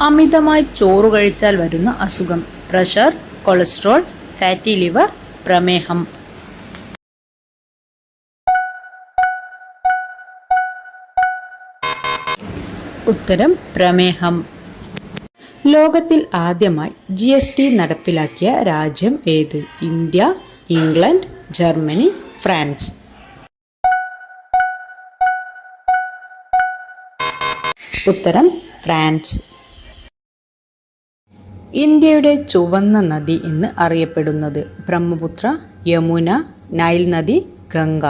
അമിതമായി ചോറ് കഴിച്ചാൽ വരുന്ന അസുഖം. പ്രഷർ കൊളസ്ട്രോൾ ഫാറ്റി ലിവർ പ്രമേഹം. ഉത്തരം പ്രമേഹം. ലോകത്തിൽ ആദ്യമായി ജി എസ് ടി നടപ്പിലാക്കിയ രാജ്യം ഏത്? India England Germany France. ഉത്തരം ഫ്രാൻസ്. ഇന്ത്യയുടെ ചുവന്ന നദി എന്ന് അറിയപ്പെടുന്നത് ബ്രഹ്മപുത്ര യമുന നൈൽ നദി ഗംഗ.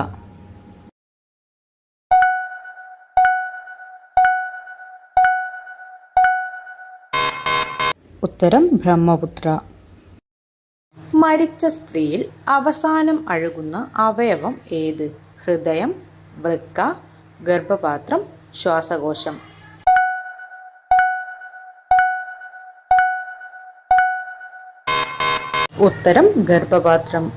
ഉത്തരം ബ്രഹ്മപുത്ര. മരിച്ച സ്ത്രീയിൽ അവസാനം അഴുകുന്ന അവയവം ഏത്? ഹൃദയം വൃക്ക ഗർഭപാത്രം ശ്വാസകോശം. ഉത്തരം ഗർഭപാത്രം.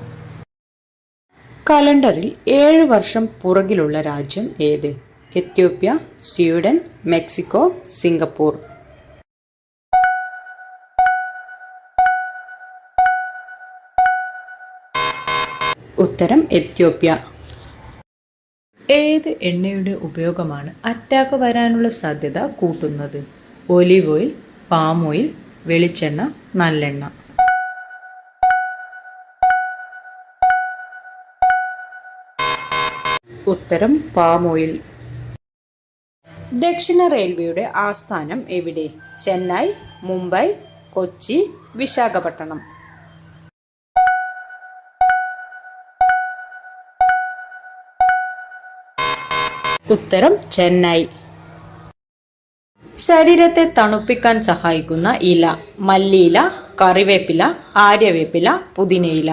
കലണ്ടറിൽ ഏഴ് വർഷം പുറകിലുള്ള രാജ്യം ഏത്? Ethiopia Sweden Mexico Singapore. ഉത്തരം എത്യോപ്യ. ഏത് എണ്ണയുടെ ഉപയോഗമാണ് അറ്റാക്ക് വരാനുള്ള സാധ്യത കൂട്ടുന്നത്? ഒലിവ് ഓയിൽ പാം ഓയിൽ വെളിച്ചെണ്ണ നല്ലെണ്ണ. ഉത്തരം പാം ഓയിൽ ദക്ഷിണ റെയിൽവേയുടെ ആസ്ഥാനം എവിടെ? ചെന്നൈ മുംബൈ കൊച്ചി വിശാഖപട്ടണം. ഉത്തരം ചെന്നൈ. ശരീരത്തെ തണുപ്പിക്കാൻ സഹായിക്കുന്ന ഇല. മല്ലിയില കറിവേപ്പില ആര്യവേപ്പില പുതിനയില.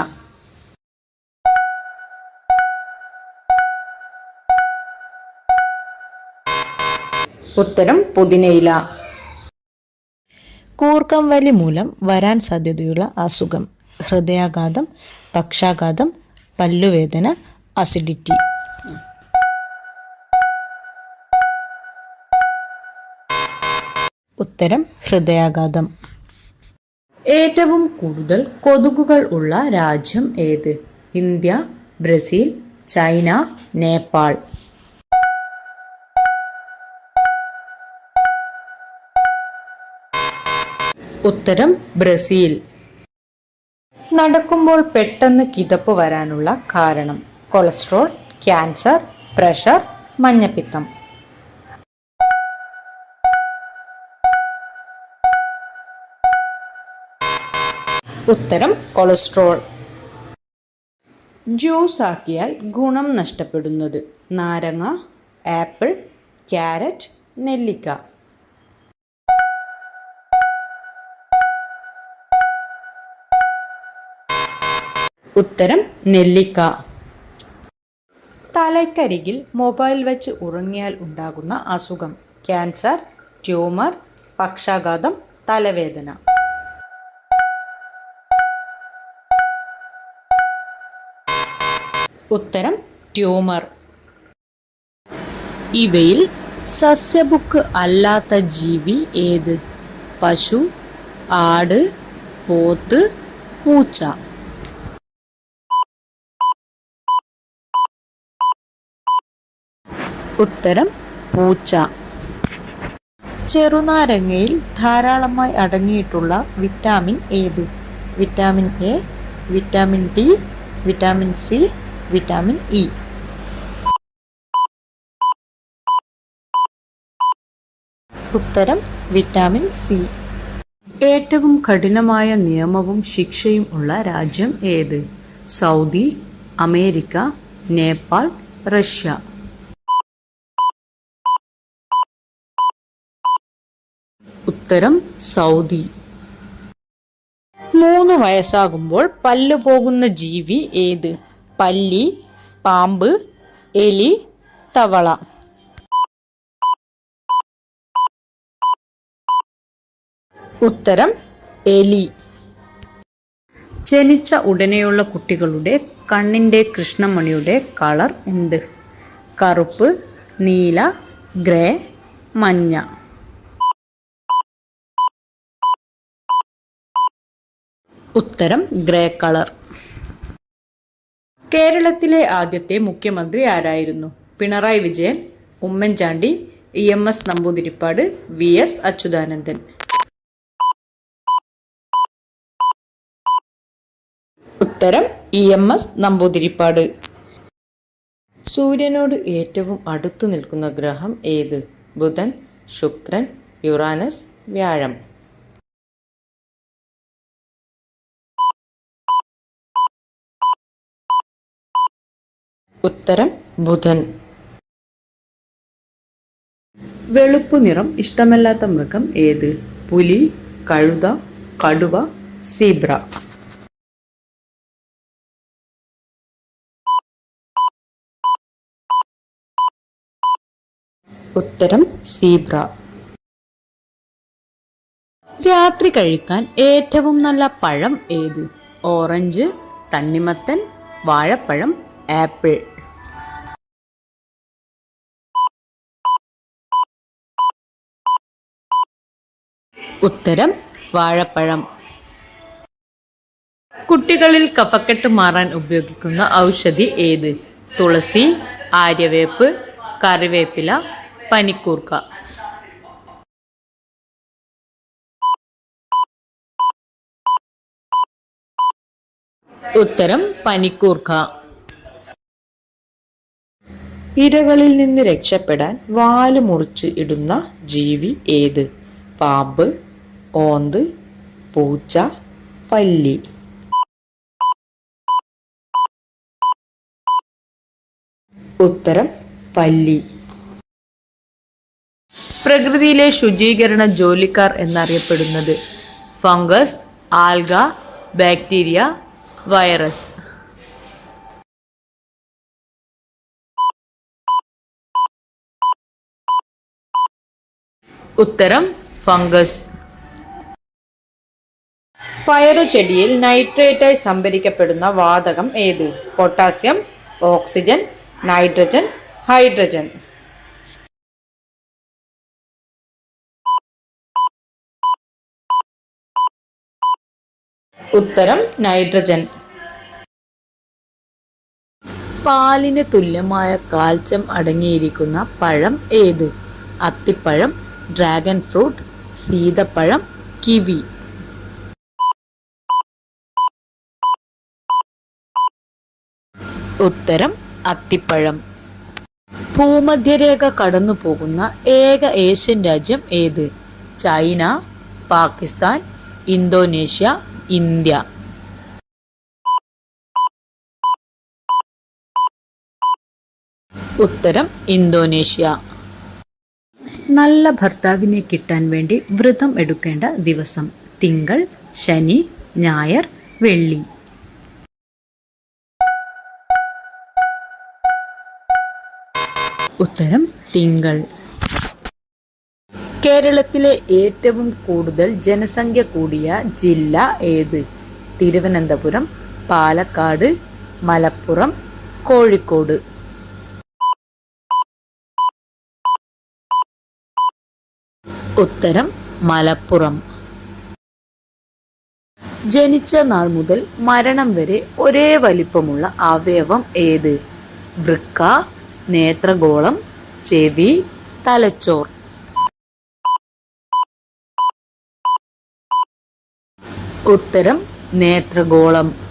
ഉത്തരം പുതിനയില. കൂർക്കം വലി മൂലം വരാൻ സാധ്യതയുള്ള അസുഖം. ഹൃദയാഘാതം പക്ഷാഘാതം പല്ലുവേദന അസിഡിറ്റി ഉത്തരം ഹൃദയാഘാതം. ഏറ്റവും കൂടുതൽ കൊതുകുകൾ ഉള്ള രാജ്യം ഏത്? India Brazil China Nepal. ഉത്തരം ബ്രസീൽ. നടക്കുമ്പോൾ പെട്ടെന്ന് കിതപ്പ് വരാനുള്ള കാരണം കൊളസ്ട്രോൾ ക്യാൻസർ പ്രഷർ മഞ്ഞപ്പിത്തം. ഉത്തരം കൊളസ്ട്രോൾ. ജ്യൂസ് ആക്കിയാൽ ഗുണം നഷ്ടപ്പെടുന്നത് നാരങ്ങ ആപ്പിൾ ക്യാരറ്റ് നെല്ലിക്ക. ഉത്തരം നെല്ലിക്ക. തലയ്ക്കരികിൽ മൊബൈൽ വെച്ച് ഉറങ്ങിയാൽ ഉണ്ടാകുന്ന അസുഖം. ക്യാൻസർ ട്യൂമർ പക്ഷാഘാതം തലവേദന. ഉത്തരം ട്യൂമർ. ഇവയിൽ സസ്യബുക്ക് അല്ലാത്ത ജീവി ഏത്? പശു ആട് പോത്ത് പൂച്ച. ഉത്തരം പൂച്ച. ചെറുനാരങ്ങയിൽ ധാരാളമായി അടങ്ങിയിട്ടുള്ള വിറ്റാമിൻ ഏത്? Vitamin A vitamin D vitamin C vitamin E. ഉത്തരം വിറ്റാമിൻ സി. ഏറ്റവും കഠിനമായ നിയമവും ശിക്ഷയും ഉള്ള രാജ്യം ഏത്? Saudi America Nepal Russia. ഉത്തരം സൗദി. മൂന്ന് വയസ്സാകുമ്പോൾ പല്ല് പോകുന്ന ജീവി ഏത്? പല്ലി പാമ്പ് എലി തവള. ഉത്തരം എലി. ജനിച്ച ഉടനെയുള്ള കുട്ടികളുടെ കണ്ണിന്റെ കൃഷ്ണമണിയുടെ കളർ എന്ത്? കറുപ്പ് നീല ഗ്രേ മഞ്ഞ. ഉത്തരം ഗ്രേ കളർ. കേരളത്തിലെ ആദ്യത്തെ മുഖ്യമന്ത്രി ആരായിരുന്നു? Pinarayi Vijayan Oommen Chandy E M S Namboodiripad V S Achuthanandan. ഉത്തരം ഇ എം എസ് നമ്പൂതിരിപ്പാട്. സൂര്യനോട് ഏറ്റവും അടുത്തു നിൽക്കുന്ന ഗ്രഹം ഏത്? ബുധൻ ശുക്രൻ യുറാനസ് വ്യാഴം. ഉത്തരം ബുധൻ. വെളുപ്പു നിറം ഇഷ്ടമല്ലാത്ത മൃഗം ഏത്? പുലി കഴുത കടുവ സീബ്ര. ഉത്തരം സീബ്ര. രാത്രി കഴിക്കാൻ ഏറ്റവും നല്ല പഴം ഏത്? ഓറഞ്ച് തണ്ണിമത്തൻ വാഴപ്പഴം ആപ്പിൾ. ഉത്തരം വാഴപ്പഴം. കുട്ടികളിൽ കഫക്കെട്ട് മാറാൻ ഉപയോഗിക്കുന്ന ഔഷധി ഏത്? തുളസി ആര്യവേപ്പ് കറിവേപ്പില പനിക്കൂർക്ക. ഉത്തരം പനിക്കൂർക്ക. ഇരകളിൽ നിന്ന് രക്ഷപ്പെടാൻ വാൽ മുറിച്ച് ഇടുന്ന ജീവി ഏത്? പാമ്പ് ഓന്ത് പൂച്ച പല്ലി. ഉത്തരം പല്ലി. പ്രകൃതിയിലെ ശുചീകരണ ജോലിക്കാർ എന്നറിയപ്പെടുന്നത് ഫംഗസ് ആൽഗ ബാക്ടീരിയ വൈറസ്. ഉത്തരം ഫംഗസ്. പയറു ചെടിയിൽ നൈട്രേറ്റായി സംഭരിക്കപ്പെടുന്ന വാതകം ഏത്? Potassium oxygen nitrogen hydrogen. ഉത്തരം നൈട്രജൻ. പാലിന് തുല്യമായ കാൽസ്യം അടങ്ങിയിരിക്കുന്ന പഴം ഏത്? അത്തിപ്പഴം ഡ്രാഗൺ ഫ്രൂട്ട് സീതപ്പഴം കിവി. ഉത്തരം അത്തിപ്പഴം. ഭൂമധ്യരേഖ കടന്നു പോകുന്ന ഏക ഏഷ്യൻ രാജ്യം ഏത്? China Pakistan Indonesia India. ഉത്തരം ഇന്തോനേഷ്യ. നല്ല ഭർത്താവിനെ കിട്ടാൻ വേണ്ടി വ്രതം എടുക്കേണ്ട ദിവസം. തിങ്കൾ ശനി ഞായർ വെള്ളി. ഉത്തരം തിങ്കൾ. കേരളത്തിലെ ഏറ്റവും കൂടുതൽ ജനസംഖ്യ കൂടിയ ജില്ല ഏത്? തിരുവനന്തപുരം പാലക്കാട് മലപ്പുറം കോഴിക്കോട്. ഉത്തരം മലപ്പുറം. ജനിച്ച നാൾ മുതൽ മരണം വരെ ഒരേ വലിപ്പമുള്ള അവയവം ഏത്? വൃക്ക നേത്രഗോളം ചെവി തലച്ചോർ. ഉത്തരം നേത്രഗോളം.